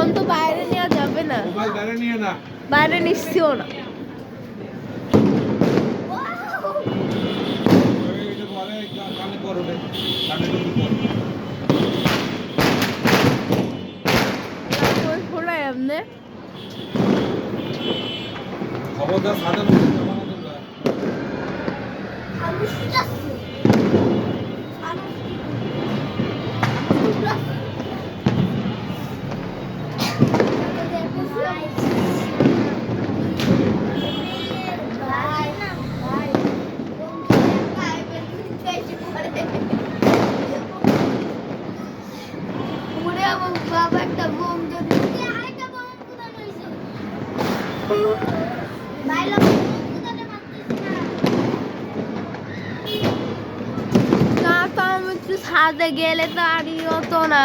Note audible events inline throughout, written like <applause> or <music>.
Phone তো বাইরে নেওয়া যাবে না। বাইরে নিয়ে না। বাইরে নিচ্ছিও না। এটা বলে কানে ছাদে গেলে তো আর ই হতো না।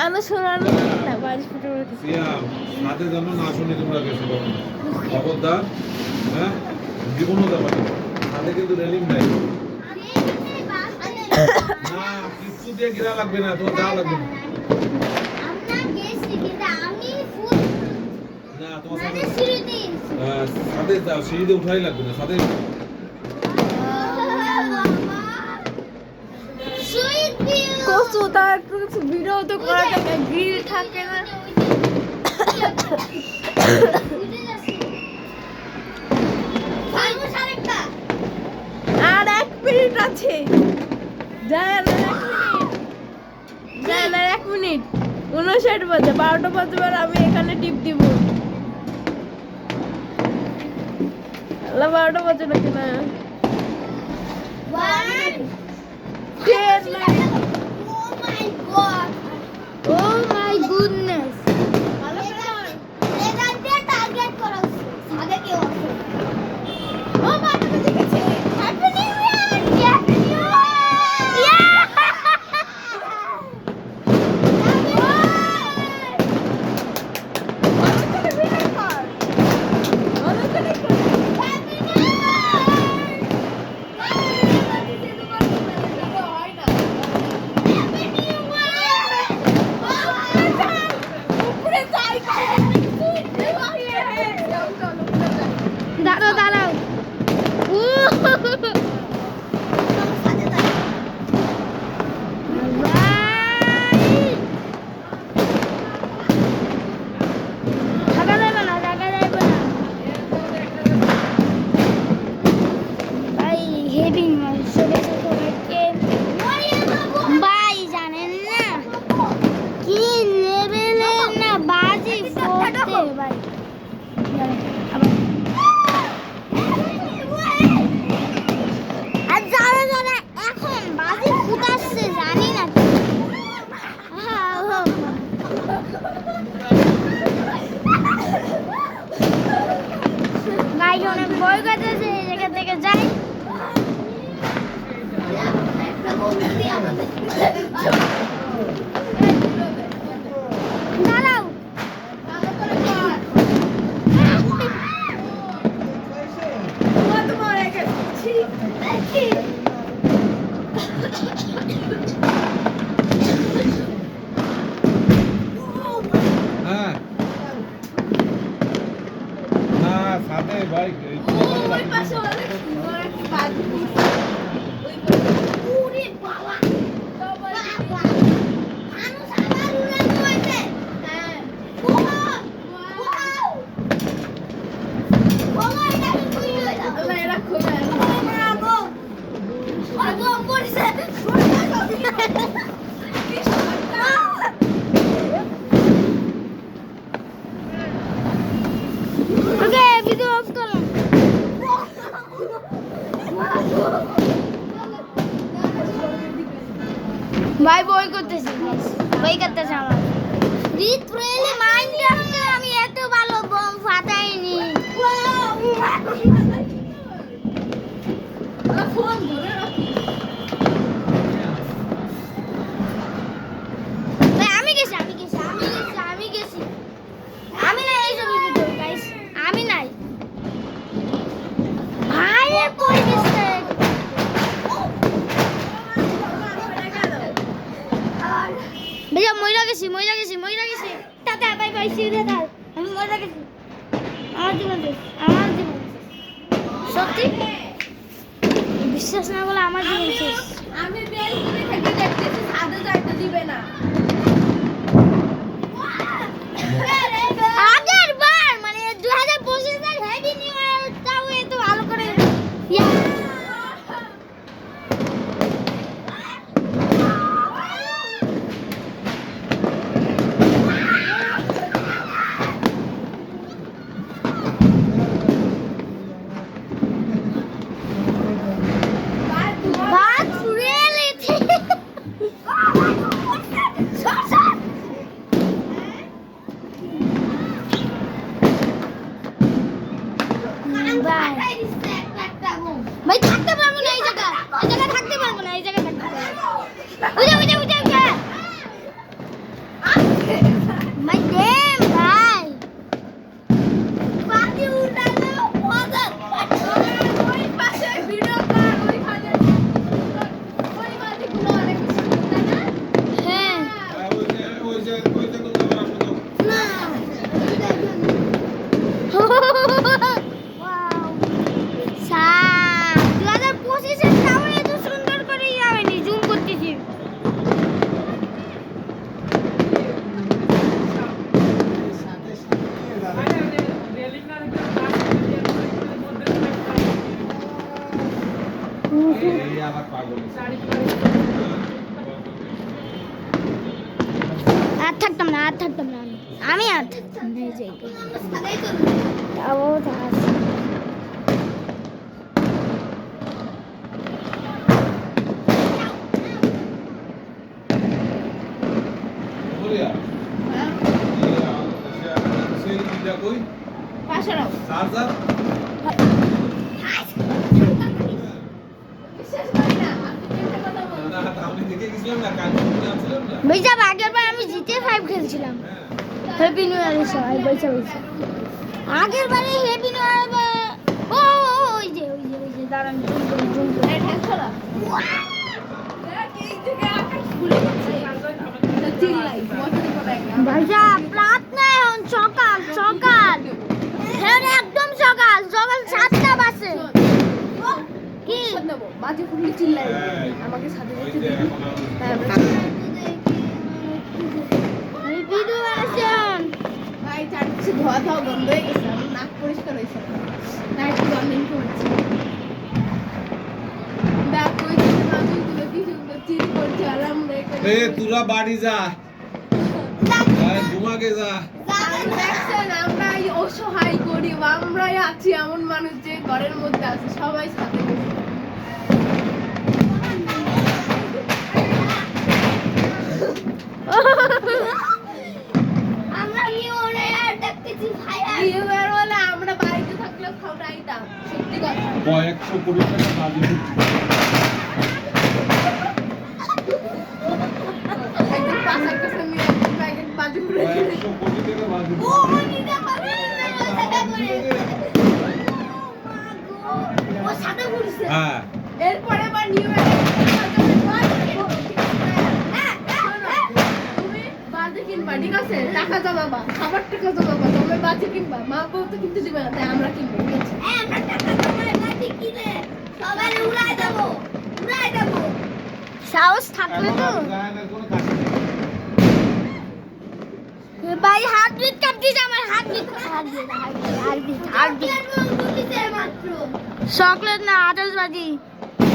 এই ভিডিও নি হ্যাঁ বাজ ফুটে উঠেছে। সাথে যেন না শুনি তোমরা কিছু কখনো। খবরদার হ্যাঁ? জীবনও দেবে সাথে কিন্তু রেলিং নাই। না কিচ্ছু দিয়ে ঘেরা লাগবে না তোমার যা লাগবে। না গেছি আমি তোমার সাথে মানে সাথে সিঁড়িতে উঠাই লাগবে না সাথে কচু তার একটু কিছু ভিডিও তো করা যাবে গ্রিল থাকে না আর এক মিনিট আছে আর এক মিনিট উনষাট বাজে বারোটা বাজবে আমি এখানে টিপ দিব বারোটা বাজে নাকি না Ten, ও মাই গড ও মাই আমি গেছি। আমার জীবন আমার জীবন সত্যি? বিশ্বাস না বলে আমার জীবন শেষ। আমি বেলকুনি থেকে দেখতেছি ছাদে যাইতে দিবে না। সবাই বৈশা বৈশা আগের বারে ও, ওই যে ওই যে ওই যে দাঁড়ান ভাইজা রাত না এখন সকাল সকাল। একদম সকাল সকাল সাতটা কি? বাজে চিল্লাই আমাকে সাথে যেতে দিবি এখন আমি- তাই আমরা আমি ভিডিও বানাচ্ছেন ভাই চারপাশে বন্ধ হয়ে গেছে আমার নাক পরিষ্কার হয়েছে করছে তোরা বাড়ি যা। ঘুমাকে যা। আমরা অসহায় গরিব আমরাই আছি এমন মানুষ যে ঘরের মধ্যে আছে সবাই সাথে কয়েকশো কোটি টাকা বাজে একদিন পাশার কাছে নিয়ে প্যাকেট বাজু করে কয়েকশো কোটি টাকা বাজে ও নিতে পারে সাদা করে ও সাদা করছে হ্যাঁ। এরপরে আবার নিউ কিনবা ঠিক আছে? টাকা জমাবা খাবার টাকা জমাবা তুমি বাজে কিনবা। মা বউ তো কিনতে দিবে না তাই আমরা কিনবো ঠিক আছে আমরা টাকা জমাই মাটি কিনে সবাই উড়াই দেবো উড়াই দেবো। সাহস থাকলে তো। গায়নের কোনো কাজ নেই। ভাই হাত বিট কাটতিস আমার হাত বিট হাত বিট হাত বিট হাত বিট চকলেট না আতশবাজি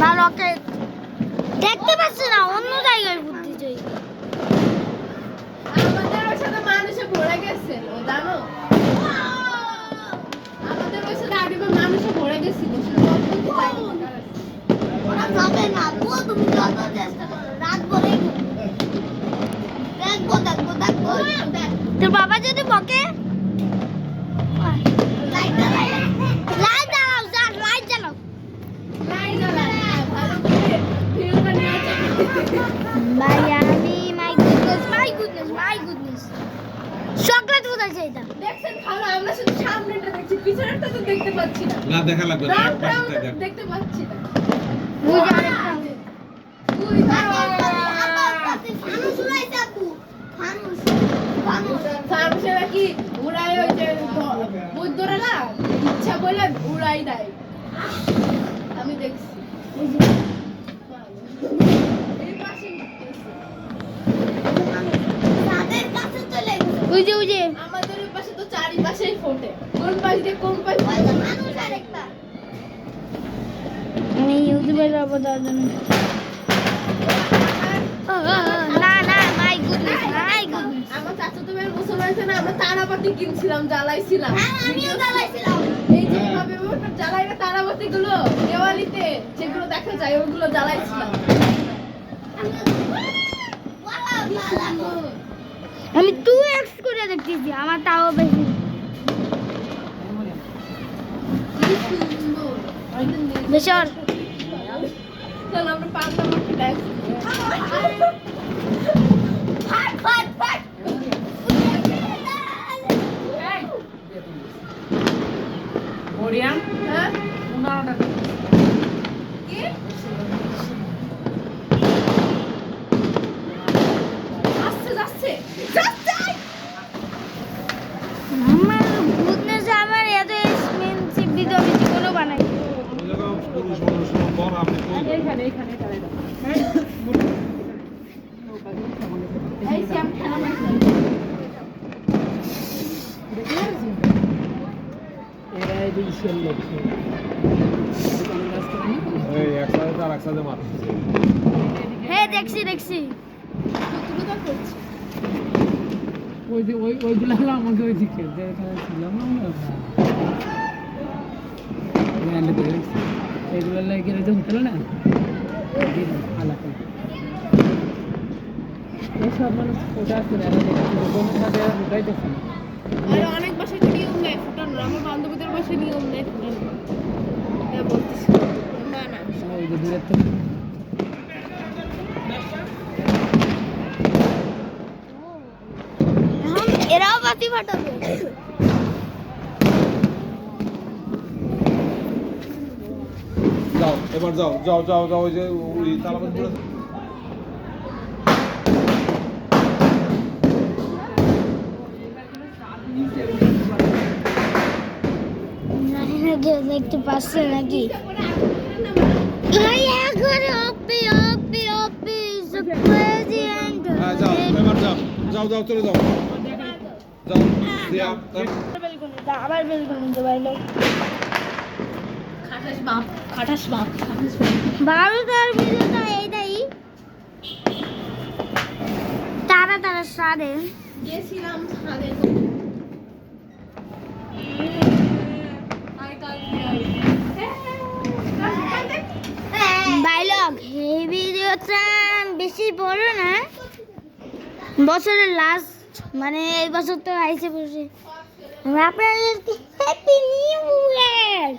না রকেট। দেখতে পাচ্ছি না অন্য জায়গায় বুদ্ধি চাই আমাদের ওর সাথে মানুষে ভরে গেছিল জানো? তোর বাবা যদি বকে পাচ্ছি না। না দেখা লাগবে না রাউন্ডটাও পাশে দেখ দেখতে পাচ্ছি না। বুঝে আরেকটা ওই ফার্মসেরা কি উড়াই ওই যে বৈদ্যরা? না ইচ্ছা বলে উড়াই দেয়। আমি দেখছি। এই ওই যে ওই যে আমাদের ওই পাশে তো চারিপাশেই ফোটে। কোন পাশ দিয়ে কোন পাশ আমি ইউটিউবে যাব তার জন্য। ও, ও, ও, না না মাই গুডনেস মাই গুডনেস আমার চাচাতো ভাইয়ের গোসল হয়েছে না আমরা তারাবাতি কিনছিলাম জ্বালাইছিলাম। এই যে ভাবে জ্বালাই না তারাবাতি গুলো দেওয়ালিতে যেগুলো দেখা যায় ওগুলো জ্বালাইছিলাম। আমি <laughs> টু এক্স করে দেখতেছি আমার তাও বেশি কি সুন্দর বেশি আর চল আমরা পাঁচটা মাঠে ড্যান্স হ্যাঁ কি আসছে যাচ্ছে যাচ্ছে আমার গুডনেস আমার এত এক্সপেন্সিভ ভিডিও আমি জীবনও বানাই এরকম পুরুষ মানুষ বর আপনি কই এই শ্যাম খেলা মাঠে এই একসাথে তার একসাথে মারতেছে হ্যাঁ দেখছি দেখছি। তো ওই যে ওই ওইগুলো হলো আমাকে ওই দিকে যেখানে ছিলাম আমরা ল্যান্ড করে রেখেছি। এইগুলো লেগে যে হোটেল না? আলাদা সব মানুষ ওটা আছে? না বোনের সাথে না। আমার বান্ধবীদের বাসায় নিয়ম নেই। বলতেছি। না দূরের থেকে এরাও বাতি ফাটাবে। যাও এবার যাও যাও যাও যাও ওই যে ওই a president হ্যাঁ যাও যাও যাও যাও চলে যাও। যাও আবার বেলকনি তো খাটাস বাপ খাটাস বাপ বারোটার ভিডিওটা এইটাই তারা তারা সারে। গেছিলাম ছাদে আই কাল বাইলগ এই ভিডিওটা বেশি বড় না বছরের লাস্ট মানে এই বছর তো আইসে বসে আপনাদেরকে হ্যাপি নিউ ইয়ার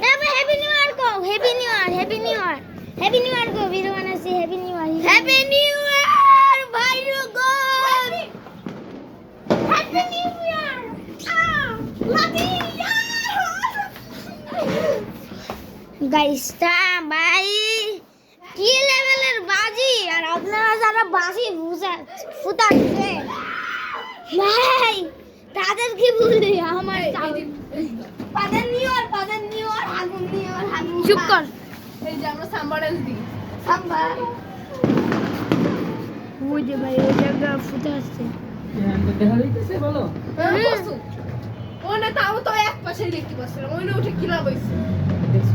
তারপর হ্যাপি নিউ ইয়ার কো happy new year happy new year happy new year কো ভিডিও বানাচ্ছি happy new year happy new year ভাই গো হ্যাপি নিউ ইয়ার লাকি গাইসটা ভাই কি লেভেলের বাজি আর আপনারা যারা বাজি বুঝা ফুটাচ্ছে। ভাই তাদের কি বলি? আমার পাদের নিও আর পাদের নিও আর আগুন নিও আর আগুন চুপ কর। এই যে আমরা সাম্বার দিই। সাম্বা ওই যে ভাই ওই জায়গা ফুটাচ্ছে দেখা যাইতেছে বলো। হ্যাঁ, হুম। বসু। ও না তাও তো এক পাশেই দেখতে পাচ্ছিলাম। ওই না উঠে কি লাভ হয়েছে দেখছি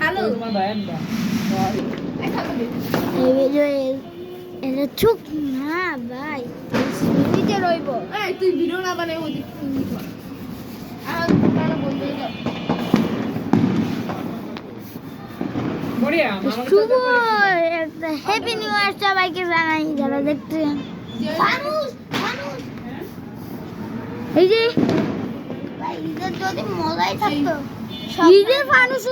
হ্যালো তোমার ভাই আনবা এটা চুপ। না ভাই স্মৃতিতে রইব। এই তুই ভিডিও না বানাই ওদিক আর কারও বন্ধু যাও মরিয়া আমার শুভ একটা হ্যাপি নিউ ইয়ার সবাইকে জানাই যারা দেখছেন। ফানুস ফানুস এই যে যদি মজাই থাকতো ঈদের ফানুস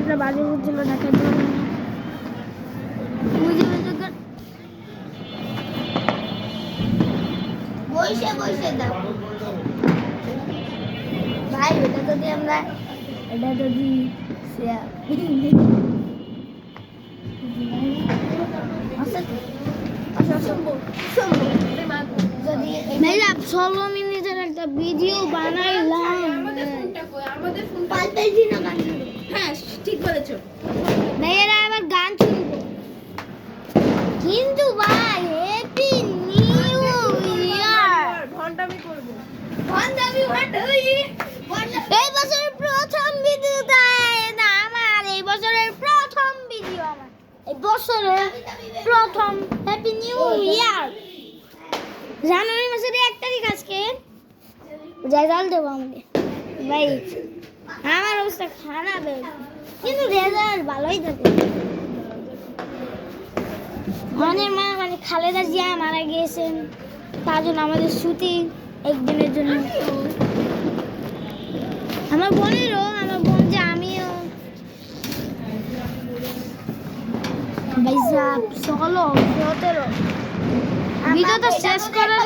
একটা বাজে হচ্ছিল যদি আচ্ছা আচ্ছা একটা ভিডিও বানাইলাম আমাদের ফোনটা কই আমাদের ফোন না গান হ্যাঁ ঠিক বলেছ। ভাইয়েরা আবার গান শুনব। কিন্তু ভাই হ্যাপি নিউ ইয়ার ঘন্টামি করব। ভন্ডামি ভন্ডামি এই বছরের প্রথম ভিডিও না আমার এই বছরের প্রথম ভিডিও আমার। এই বছরের প্রথম হ্যাপি নিউ ইয়ার জানুয়ারি মাসের এক তারিখ আজকে। রেজাল্ট দেবো আমাকে ভাই আমার অবস্থা খারাপ কিন্তু রেজাল্ট ভালোই থাকে আমাদের মা মানে খালেদা জিয়া মারা গিয়েছেন, তার জন্য আমাদের ছুটি একদিনের জন্য। আমার বোনেরও, আমার বোন যে আমিও। ভাইসা ষোলো সতেরো ভিডিওটা শেষ করার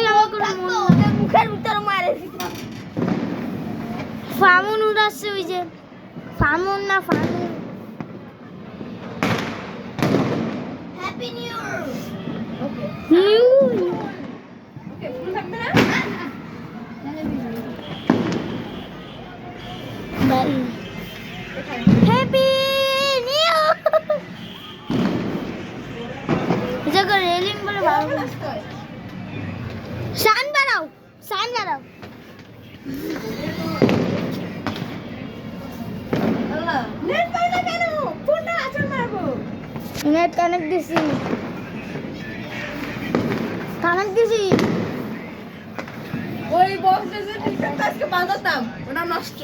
মন। মুখের ভিতরে মারে ফামুন উড়াচ্ছে ওই যে। ফামুন না ফামুন happy new new happy new জায়গা রেলিং বলে ভালো কখন আসতে হয়? সান বাড়াও সান বাড়াও নেট কানেক্ট দিছি। কানেক্ট দিছি। ওই বক্সে যে টিশার্টটা আজকে বাঁধাতাম ওটা নষ্ট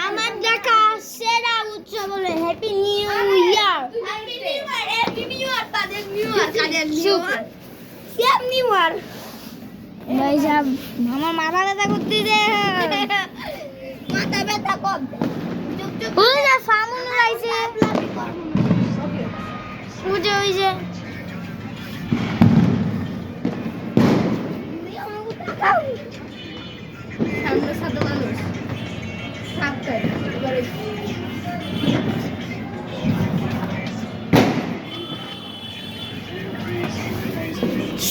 আমার দেখা সেরা উৎসব হলো happy new year happy new year happy new year তাদের নিউ ইয়ার তাদের নিউ ইয়ার ভাই সাহেব আমার মাথা ব্যথা করতে যে <laughs> মাথা ব্যথা কম। ওই যে রাইছে ওই যে ওই যে। সামনে মানুষ। এবারে।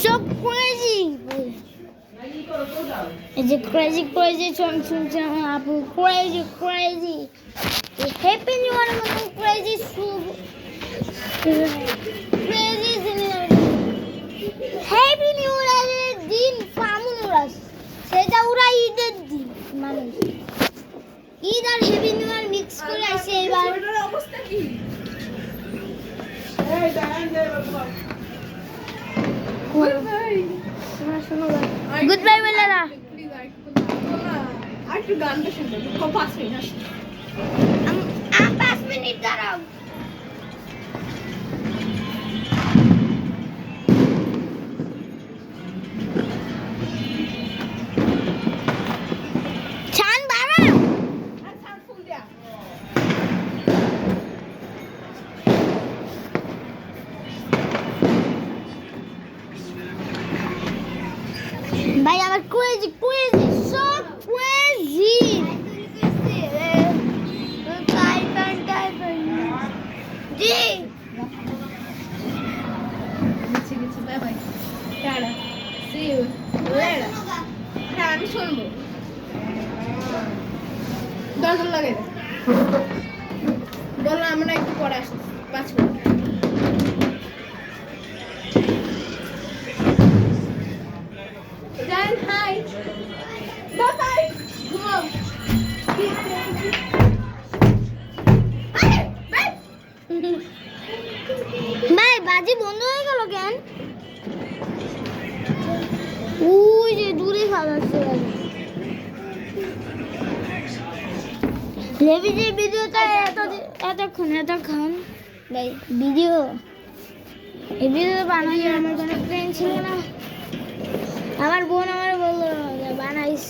সব ক্রেজি এই যে ক্রেজি ক্রেজি সং শুনছে আমার আপু crazy crazy happy new year মতো ক্রেজি শুভ ক্রেজি হ্যাপি নিউ ইয়ারের দিন ফামুন উড়াস সেটা ওরা ঈদের দিন মানুষ। ঈদ আর হ্যাপি নিউ ইয়ার মিক্স করে আসছে এবার। অবস্থা কি? গুড বাই বেলারা আর একটু গানটা শুনবে। পাঁচ মিনিট আসি পাঁচ মিনিট দাঁড়াও। যান হাই বাই বাই ঘুমাও ভাই বাজি বন্ধ হয়ে গেল কেন? ওই যে দূরে খাওয়াচ্ছে লেবি যে ভিডিওটা এত এতক্ষণ এতক্ষণ? ভাই ভিডিও? এই ভিডিও বানাই আমার কোনো ফ্রেন্ড ছিল না। আমার বোন আমার বলল বানাইস।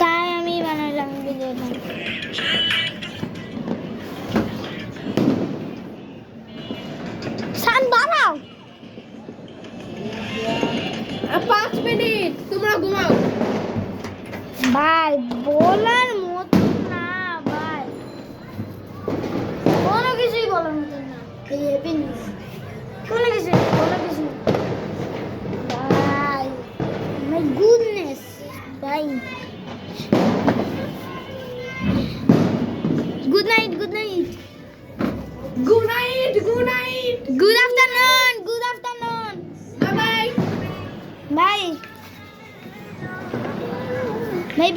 তাই আমি বানাইলাম ভিডিওটা শান বানাও। আর পাঁচ মিনিট তোমরা ঘুমাও। ভাই বলার মতো না ভাই। কোনো কিছুই বলার মতো না। কোনো কিছু